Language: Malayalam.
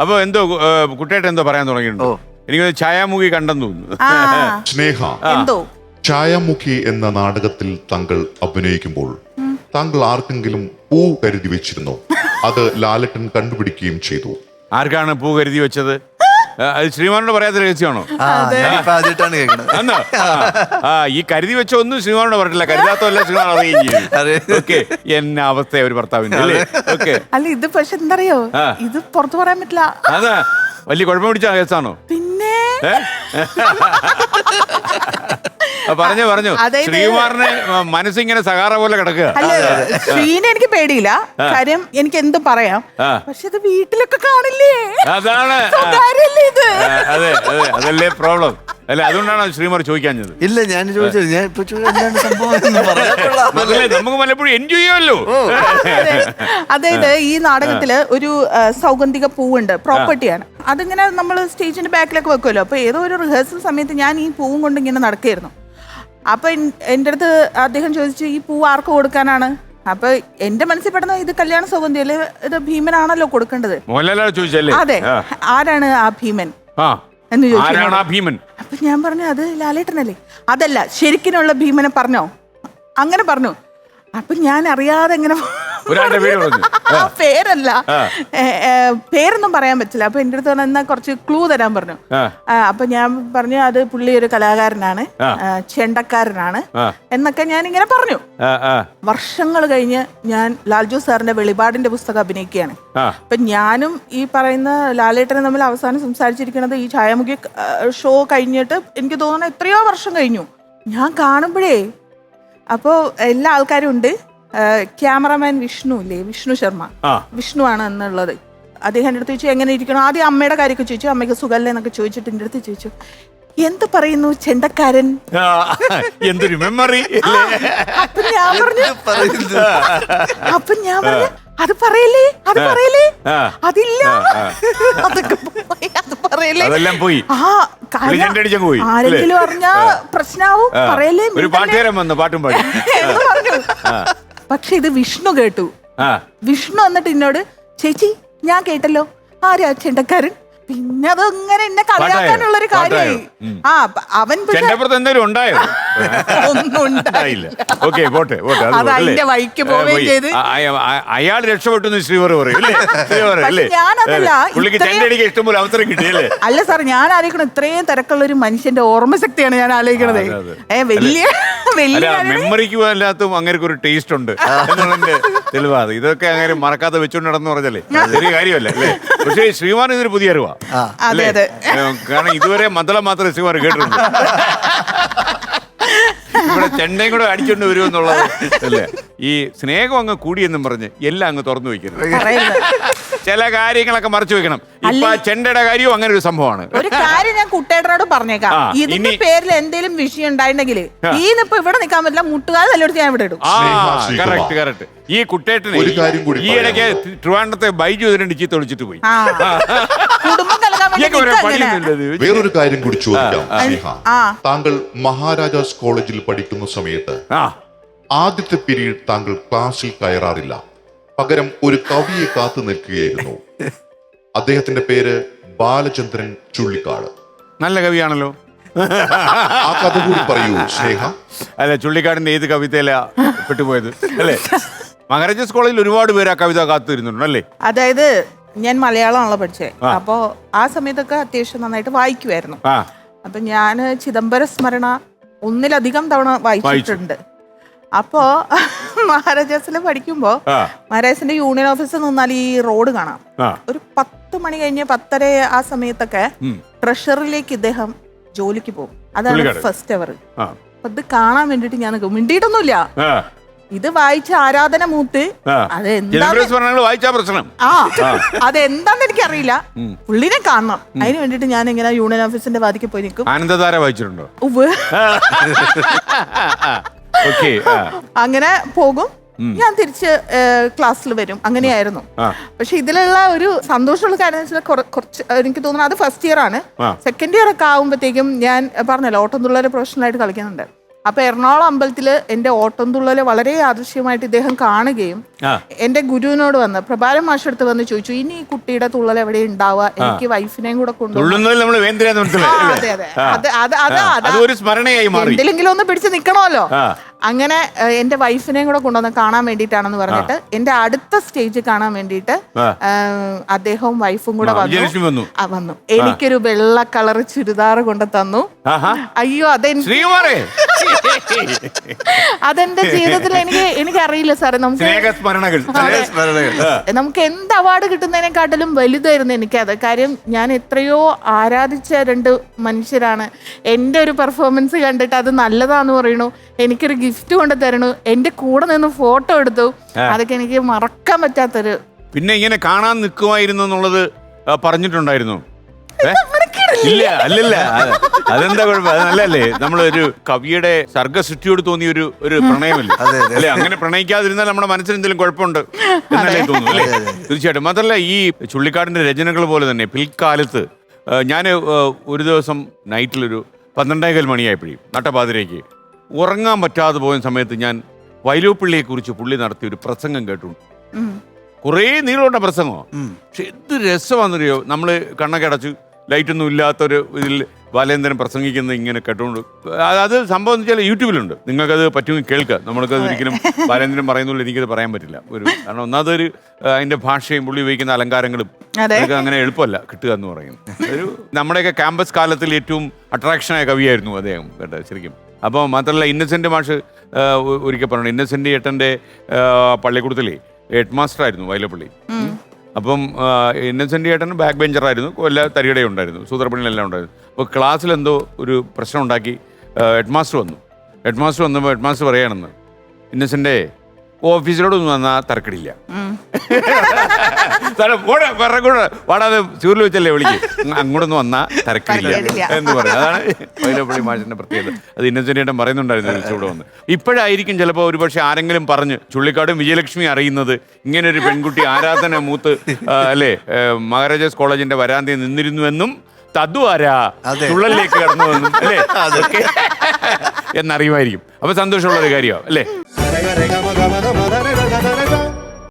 അപ്പൊ എന്തോ കുട്ടേട്ടൻ കുട്ടിയായിട്ട് എന്തോ പറയാൻ തുടങ്ങിയിട്ടുണ്ടോ. എനിക്ക് ഛായാമുഖി കണ്ടെന്ന് തോന്നുന്നു. ആ. സ്നേഹ എന്തോ? ഛായാമുഖി എന്ന നാടകത്തിൽ താങ്കൾ അഭിനയിക്കുമ്പോൾ താങ്കൾ ആർക്കെങ്കിലും പൂ കരുതി വെച്ചിരുന്നോ? അത് ലാലട്ടൻ കണ്ടുപിടിക്കുകയും ചെയ്തു. ആർക്കാണ് പൂ കരുതി വെച്ചത്? ശ്രീമാനോട് പറയാത്ത രഹസ്യമാണോ? ആദ്യമായിട്ടാണ് കേൾക്കുന്നത്. അന്നോ? ആ ഈ കരുതി വെച്ച ഒന്നും ശ്രീമാനോട് പറഞ്ഞില്ല കരുതാത്തല്ല ശ്രീമാൻ അറിയുകയും അതെ. ചെയ്യും ഓക്കെ എന്ന അവസ്ഥ ഒരു ഭർത്താവിന്റെ അല്ലേ? ഓക്കെ. അല്ല ഇത് പക്ഷെ എന്തറിയോ. ഇത് പുറത്തു പറയാൻ പറ്റില്ല. അതാ. വലിയ കുഴപ്പം പിടിച്ച കേസാണോ? പിന്നെ പറഞ്ഞു പറഞ്ഞു. അതായത് ശ്രീകുമാറിന് മനസ്സിങ്ങനെ സഹാറ പോലെ കിടക്കുക. അല്ല ശ്രീനെ എനിക്ക് പേടിയില്ല. കാര്യം എനിക്ക് എന്ത് പറയാം പക്ഷെ ഇത് വീട്ടിലൊക്കെ കാണില്ലേ? അതാണ്. സ്വകാര്യല്ലേ ഇത്? ആ, അതെ അതെ. അതല്ലേ പ്രോബ്ലം അല്ല അതുകൊണ്ടാണ് ശ്രീമാർ ചോദിക്കാഞ്ഞത്. ഇല്ല ഞാൻ ചോദിച്ചത് ഞാൻ ഇപ്പൊ ചോദിച്ചത് എന്താണ് സംഭവം? എന്ന് പറയാൻ കൊള്ളാം. മക്കളെ, നമുക്ക് പലപ്പോഴും എൻജോയ് ചെയ്യാമല്ലോ. അതായത് ഈ നാടകത്തിൽ ഒരു ആ, സൗഗന്ധിക പൂവുണ്ട് പ്രോപ്പർട്ടിയാണ്. അതിങ്ങനെ നമ്മൾ സ്റ്റേജിന്റെ ബാക്കിലൊക്കെ വെക്കുമല്ലോ. അപ്പൊ ഏതോ ഒരു റിഹേഴ്സൽ സമയത്ത് ഞാൻ ഈ പൂവും കൊണ്ട് ഇങ്ങനെ നടക്കുകയായിരുന്നു. അപ്പൊ എൻ- എന്റെ അടുത്ത് അദ്ദേഹം ചോദിച്ചു ഈ പൂ ആർക്ക് കൊടുക്കാനാണ്? അപ്പൊ എന്റെ മനസ്സിൽ പെടുന്ന ഇത് കല്യാണ സൗഗന്ധികം അല്ലെ ഇത് ഭീമനാണല്ലോ കൊടുക്കേണ്ടത്. മോഹൻലാലാണ് ചോദിച്ചല്ലേ അതെ. ആ. ആരാണ് ആ ഭീമൻ? ആ. എന്ന് ആരാണ് ആ ഭീമൻ? അപ്പൊ ഞാൻ പറഞ്ഞു അത് ലാലേട്ടനല്ലേ. അതല്ല ശരിക്കിനുള്ള ഭീമനെ പറഞ്ഞോ? അങ്ങനെ പറഞ്ഞു. അപ്പൊ ഞാൻ അറിയാതെ എങ്ങനെ ഒരാളുടെ പേര് പറഞ്ഞു. ആ പേരല്ല. ആ. ഏ, ഏ, പേരൊന്നും പറയാൻ പറ്റില്ല. അപ്പൊ എന്റെ അടുത്ത് പറഞ്ഞു എന്നാ കുറച്ച് ക്ലൂ തരാൻ പറഞ്ഞു. ആ. ആ, അപ്പൊ ഞാൻ പറഞ്ഞു അത് പുള്ളി ഒരു കലാകാരനാണ്. ആ. ആ, ചെണ്ടക്കാരനാണ്. ആ. എന്നൊക്കെ ഞാൻ ഇങ്ങനെ പറഞ്ഞു. ആ ആ. വർഷങ്ങൾ കഴിഞ്ഞ് ഞാൻ ലാൽജു സാറിന്റെ വെളിപാടിന്റെ പുസ്തകം അഭിനയിക്കുകയാണ്. ആ. അപ്പൊ ഞാനും ഈ പറയുന്ന ലാലേട്ടനും തമ്മിൽ അവസാനം സംസാരിച്ചിരിക്കുന്നത് ഈ ഛായാമുഖി ആ, ഷോ കഴിഞ്ഞിട്ട് എനിക്ക് തോന്നുന്നു എത്രയോ വർഷം കഴിഞ്ഞു. ഞാൻ കാണുമ്പോഴേ അപ്പോൾ എല്ലാ ആൾക്കാരും ഉണ്ട്. ക്യാമറാമാൻ വിഷ്ണു ഇല്ലേ? വിഷ്ണു ശർമ്മ. വിഷ്ണു ആണ് എന്നുള്ളത്. അദ്ദേഹം എന്റെ അടുത്ത് ചോദിച്ചു എങ്ങനെ ഇരിക്കണം ആദ്യം അമ്മയുടെ കാര്യമൊക്കെ ചോദിച്ചു അമ്മയ്ക്ക് സുഖല്ലേ എന്നൊക്കെ ചോദിച്ചിട്ട് എന്റെ അടുത്ത് ചോദിച്ചു എന്ത് പറയുന്നു ചെണ്ടക്കാരൻ? എന്തൊരു മെമ്മറി അപ്പൊ ഞാൻ പറഞ്ഞു? അപ്പൊ ഞാൻ പറഞ്ഞു അത് പറയല്ലേ? അത് പറയല്ലേ? ആ. അതില്ല. അതൊക്കെ പോയി അത് അതെല്ലാം പോയി. ആ പോയി, ആരെങ്കിലും അറിഞ്ഞാ പ്രശ്നാവും പറയലേ പറയല്ലേ ഒരു പാട്ടുകാരൻ വന്നു പാട്ടും പാടി. പറഞ്ഞു. പക്ഷെ ഇത് വിഷ്ണു കേട്ടു. വിഷ്ണു എന്നിട്ട് എന്നോട് ചേച്ചി ഞാൻ കേട്ടല്ലോ. ആരാ ചെണ്ടക്കാരൻ? പിന്നെ അത് ഇങ്ങനെ എന്നെ കളിയാക്കാനുള്ള ഒരു കാര്യമായി? ആ അവൻ അതിന്റെ? വഴിക്ക് ഏ, പോവുകയും. ചെയ്ത്. അയാൾ രക്ഷപ്പെട്ടു ശ്രീവർ ഞാനതല്ല, അല്ല? സാർ ഞാൻ ആലോചിക്കണം ഇത്രയും തിരക്കുള്ള ഒരു മനുഷ്യന്റെ ഓർമ്മശക്തിയാണ് ഞാൻ ആലോചിക്കണത്. ഏ വലിയ വലിയ മെമ്മറിക്ക് വല്ലാത്തും അങ്ങനെ ഒരു ടേസ്റ്റ് ഉണ്ട് തെളിവാ തെളിവാത് ഇതൊക്കെ അങ്ങനെ മറക്കാതെ വെച്ചോണ്ട് നടന്നു പറഞ്ഞല്ലേ? ചെറിയ കാര്യമല്ല അല്ലേ? പക്ഷേ ശ്രീമാൻ ഇതൊരു പുതിയ അറിവാ. അതെ അതെ. കാരണം ഇതുവരെ മന്ദളം മാത്രമേ ശ്രീമാൻ കേട്ടിട്ടുണ്ട്. ഇവിടെ ചെണ്ടയും കൂടെ അടിച്ചോണ്ട് വരും എന്നുള്ളത് അല്ലേ? ഈ സ്നേഹം അങ്ങ് കൂടിയെന്നും പറഞ്ഞ് എല്ലാം അങ്ങ് തുറന്നു വെക്കരുത് ചില കാര്യങ്ങളൊക്കെ മറച്ചു വെക്കണം ഇപ്പൊ ആ ചെണ്ടയുടെ കാര്യവും അങ്ങനെ ഒരു സംഭവമാണ്. ഒരു കാര്യം ഞാൻ കുട്ടേട്ടനോട് പറഞ്ഞേക്കാം. ആ, ഇതിന്റെ ഇനി- പേരിൽ എന്തെങ്കിലും വിഷയം ഉണ്ടായിട്ടുണ്ടെങ്കിൽ. ഈ ഇപ്പൊ ഇവിടെ നിൽക്കാൻ പറ്റില്ല. മുട്ടുകാതെ തല്ലെടുത്ത് ഞാൻ ഇവിടെ ഇടും. ആ സ്നേഹ. കറക്റ്റ് കറക്റ്റ് ഈ കുട്ടേട്ടന് ഒരു കാര്യം കൂടി ഈ ഇടയ്ക്ക് ട്രിവാൻഡത്തെ ബൈജു ഇതിനെ ചീത്ത വിളിച്ചിട്ട് പോയി. ആ. കുടുംബം കലകാൻ വേണ്ടി. വേറൊരു കാര്യം കൂടി ചോദിക്കാം സ്നേഹ. ആ. താങ്കൾ മഹാരാജാസ് കോളേജിൽ പഠിക്കുന്ന സമയത്ത് ആ. ആദ്യത്തെ പിരീഡ് താങ്കൾ ക്ലാസ്സിൽ കയറാറില്ല. പകരം ഒരു കവിയെ കാത്തു നിൽക്കുകയായിരുന്നു. അദ്ദേഹത്തിന്റെ പേര് ബാലചന്ദ്രൻ ചുള്ളിക്കാട്. നല്ല കവിയാണല്ലോ. ആ കഥ കൂടി പറയൂ സ്നേഹ. അല്ല ചുള്ളിക്കാടിന്റെ ഏത് കവിതയില പെട്ടുപോയത്? അല്ലേ? മഹാരാജാസ് കോളേജിൽ ഒരുപാട് പേര് ആ കവിത കാത്തിരുന്നുണ്ട് അല്ലേ? അതായത് ഞാൻ മലയാളമാണല്ലോ പഠിച്ചത് അപ്പോൾ അപ്പോ ആ സമയത്തൊക്കെ അത്യാവശ്യം നന്നായിട്ട് വായിക്കുമായിരുന്നു ആ. അപ്പൊ ഞാൻ ചിദംബര സ്മരണ ഒന്നിലധികം തവണ വായിച്ചിട്ടുണ്ട്. അപ്പോ മഹാരാജാസിൽ പഠിക്കുമ്പോ മഹാരാജാസിന്റെ യൂണിയൻ ഓഫീസിൽ നിന്നാൽ ഈ റോഡ് കാണാം. ഒരു പത്ത് മണി കഴിഞ്ഞ് പത്തര ആ സമയത്തൊക്കെ. ട്രഷറിലേക്ക് ഇദ്ദേഹം ജോലിക്ക് പോകും. അതാണ് ഫസ്റ്റ് അവർ അപ്പൊ ഇത് കാണാൻ വേണ്ടിട്ട് ഞാൻ നിൽക്കും. മിണ്ടിയിട്ടൊന്നുമില്ല. ഇത് വായിച്ച ആരാധന മൂത്ത് വായിച്ചാ പ്രശ്നം. ആ. അതെന്താന്ന് എനിക്കറിയില്ല. പുള്ളിനെ കാണണം. അതിന് വേണ്ടിട്ട് ഞാൻ ഇങ്ങനെ യൂണിയൻ ഓഫീസിന്റെ വാതിക്ക് പോയി നിൽക്കും. ആനന്ദധാര വായിച്ചിട്ടുണ്ടോ. അങ്ങനെ പോകും. ഞാൻ തിരിച്ച് ക്ലാസ്സിൽ വരും. അങ്ങനെയായിരുന്നു. പക്ഷെ ഇതിലുള്ള ഒരു സന്തോഷമുള്ള കാര്യം വെച്ചാൽ കുറച്ച് എനിക്ക് തോന്നുന്നു അത് ഫസ്റ്റ് ഇയർ ആണ്. സെക്കൻഡ് ഇയർ ഒക്കെ ആകുമ്പോഴത്തേക്കും ഞാൻ പറഞ്ഞല്ലോ ഓട്ടം തുള്ളൽ പ്രൊഫഷണൽ ആയിട്ട് കളിക്കുന്നുണ്ട്. അപ്പൊ എറണാകുളം അമ്പലത്തിൽ എന്റെ ഓട്ടംതുള്ളൽ വളരെ ആദൃശ്യമായിട്ട് ഇദ്ദേഹം കാണുകയും ആ. എന്റെ ഗുരുവിനോട് വന്ന് പ്രഭാരം മാഷടുത്ത് വന്ന് ചോദിച്ചു ഇനി ഈ കുട്ടിയുടെ തുള്ളൽ എവിടെ ഉണ്ടാവുക എനിക്ക് വൈഫിനെയും കൂടെ കൊണ്ടുപോകും തുള്ളുന്നതിൽ നമ്മൾ വേന്ദ്രയാന്ന് മനസ്സിലായി അല്ലേ? അതെ അതെ ആ. അത് അത് അത് ആ, അതാ- അതൊരു സ്മരണയായി മാറി എന്തിലെങ്കിലും ഒന്ന് പിടിച്ച് നിക്കണമല്ലോ ആ. അങ്ങനെ എന്റെ വൈഫിനെയും കൂടെ കൊണ്ടുവന്ന് കാണാൻ വേണ്ടിയിട്ടാണെന്ന് പറഞ്ഞിട്ട് എന്റെ അടുത്ത സ്റ്റേജ് കാണാൻ വേണ്ടിയിട്ട് അദ്ദേഹവും വൈഫും കൂടെ വന്നു. വന്നു. എനിക്കൊരു വെള്ള കളർ ചുരിദാർ കൊണ്ട് തന്നു അയ്യോ അതെനിക്ക് ശ്രീകുമാറേ. അതെന്റെ ജീവിതത്തിൽ എനിക്ക് എനിക്കറിയില്ല സാറേ. നമുക്ക് സ്നേഹസ്മരണകൾ. സ്മരണകൾ. നമുക്ക് എന്ത് അവാർഡ് കിട്ടുന്നതിനെക്കാട്ടിലും വലുതായിരുന്നു എനിക്കത്. കാര്യം ഞാൻ എത്രയോ ആരാധിച്ച രണ്ട് മനുഷ്യരാണ്. എന്റെ ഒരു പെർഫോമൻസ് കണ്ടിട്ട് അത് നല്ലതാന്ന് പറയണു എനിക്കൊരു ഗിഫ്റ്റ് കൊണ്ട് തരണു എന്റെ കൂടെ നിന്ന് ഫോട്ടോ എടുത്തു. അതൊക്കെ എനിക്ക് മറക്കാൻ പറ്റാത്തൊരു പിന്നെ ഇങ്ങനെ കാണാൻ നിൽക്കുമായിരുന്നു എന്നുള്ളത് പറഞ്ഞിട്ടുണ്ടായിരുന്നു? ഇല്ല അല്ലല്ല. അതെന്താ കുഴപ്പം? അത് നല്ലല്ലേ നമ്മളൊരു കവിയുടെ സർഗസൃഷ്ടിയോട് തോന്നിയ ഒരു ഒരു പ്രണയമല്ലേ? അല്ലെ? അങ്ങനെ പ്രണയിക്കാതിരുന്നാൽ നമ്മുടെ മനസ്സിന് എന്തെങ്കിലും കുഴപ്പമുണ്ട് എന്നല്ലേ തോന്നുന്നു അല്ലേ? തീർച്ചയായിട്ടും. മാത്രമല്ല ഈ ചുള്ളിക്കാടിന്റെ രചനകൾ പോലെ തന്നെ പിൽക്കാലത്ത് ഞാൻ ഒരു ദിവസം നൈറ്റിലൊരു പന്ത്രണ്ടേകാൽ മണിയായപ്പോഴും നട്ടപാതിരയ്ക്ക് ഉറങ്ങാൻ പറ്റാതെ പോയ സമയത്ത് ഞാൻ വൈലോപ്പിള്ളിയെ കുറിച്ച് പുള്ളി നടത്തിയ ഒരു പ്രസംഗം കേട്ടു കുറേ നീളമുണ്ട പ്രസംഗമോ. പക്ഷെ എന്ത് രസമാണെന്നറിയോ? നമ്മൾ കണ്ണൊക്കെ അടച്ച് ലൈറ്റൊന്നും ഇല്ലാത്തൊരു ഇതിൽ ബാലേന്ദ്രൻ പ്രസംഗിക്കുന്നത് ഇങ്ങനെ കേട്ടുകൊണ്ട് അത് സംഭവം എന്ന് വെച്ചാൽ യൂട്യൂബിലുണ്ട്. നിങ്ങൾക്കത് പറ്റുമെങ്കിൽ കേൾക്കുക നമ്മൾക്കത് ഒരിക്കലും ബാലേന്ദ്രൻ പറയുന്നുള്ളൂ എനിക്കത് പറയാൻ പറ്റില്ല. ഒരു കാരണം ഒന്നാമതൊരു അതിന്റെ ഭാഷയും പുള്ളി ഉപയോഗിക്കുന്ന അലങ്കാരങ്ങളും അതെ. അതൊക്കെ അങ്ങനെ എളുപ്പമല്ല കിട്ടുക എന്ന് പറയുന്നത് ഒരു നമ്മുടെയൊക്കെ ക്യാമ്പസ് കാലത്തിൽ ഏറ്റവും അട്രാക്ഷനായ കവിയായിരുന്നു അദ്ദേഹം കേട്ടോ ശരിക്കും. അപ്പോൾ മാത്രമല്ല ഇന്നസെന്റ് മാഷ് ഒരിക്കൽ പറഞ്ഞു ഇന്നസെന്റ് ഏട്ടന്റെ പള്ളിക്കൂടത്തിലെ ഹെഡ് മാസ്റ്റർ ആയിരുന്നു വൈലപ്പള്ളി അപ്പം ഇന്നസെന്റ് ഏട്ടൻ ബാക്ക് ബെഞ്ചറായിരുന്നു എല്ലാ തരികടയും ഉണ്ടായിരുന്നു. സൂത്രപ്പണിയിലെല്ലാം ഉണ്ടായിരുന്നു. അപ്പോൾ ക്ലാസ്സിൽ എന്തോ ഒരു പ്രശ്നം ഉണ്ടാക്കി ഹെഡ് മാസ്റ്റർ വന്നു. ഹെഡ് മാസ്റ്റർ വന്നപ്പോൾ ഹെഡ് മാസ്റ്റർ പറയുകയാണെന്ന് ഇന്നസെന്റെ ഓഫീസിലോട് ഒന്നും വന്നാൽ തർക്കടില്ല കൂടെ വാടാതെ ചൂരിൽ വെച്ചല്ലേ വിളിക്ക്. അങ്ങോട്ടൊന്നും വന്നാ തർക്കടില്ല എന്ന് പറയും. അതാണ് വൈലപ്പള്ളി മാഷിന്റെ പ്രത്യേകത. അത് ഇന്നസെന്റേട്ടൻ പറയുന്നുണ്ടായിരുന്നു ഒരു വന്ന്. ഇപ്പോഴായിരിക്കും ചിലപ്പോൾ ഒരുപക്ഷെ ആരെങ്കിലും പറഞ്ഞ് ചുള്ളിക്കാടും വിജയലക്ഷ്മി അറിയുന്നത് ഇങ്ങനെ ഒരു പെൺകുട്ടി ആരാധന മൂത്ത് അല്ലേ മഹാരാജാസ് കോളേജിന്റെ വരാന്തയിൽ നിന്നിരുന്നുവെന്നും. ചുള്ളലിലേക്ക് കടന്നുവെന്നും അല്ലേ? എന്നറിയുമായിരിക്കും. അപ്പൊ സന്തോഷമുള്ള ഒരു കാര്യമാണ് അല്ലേ?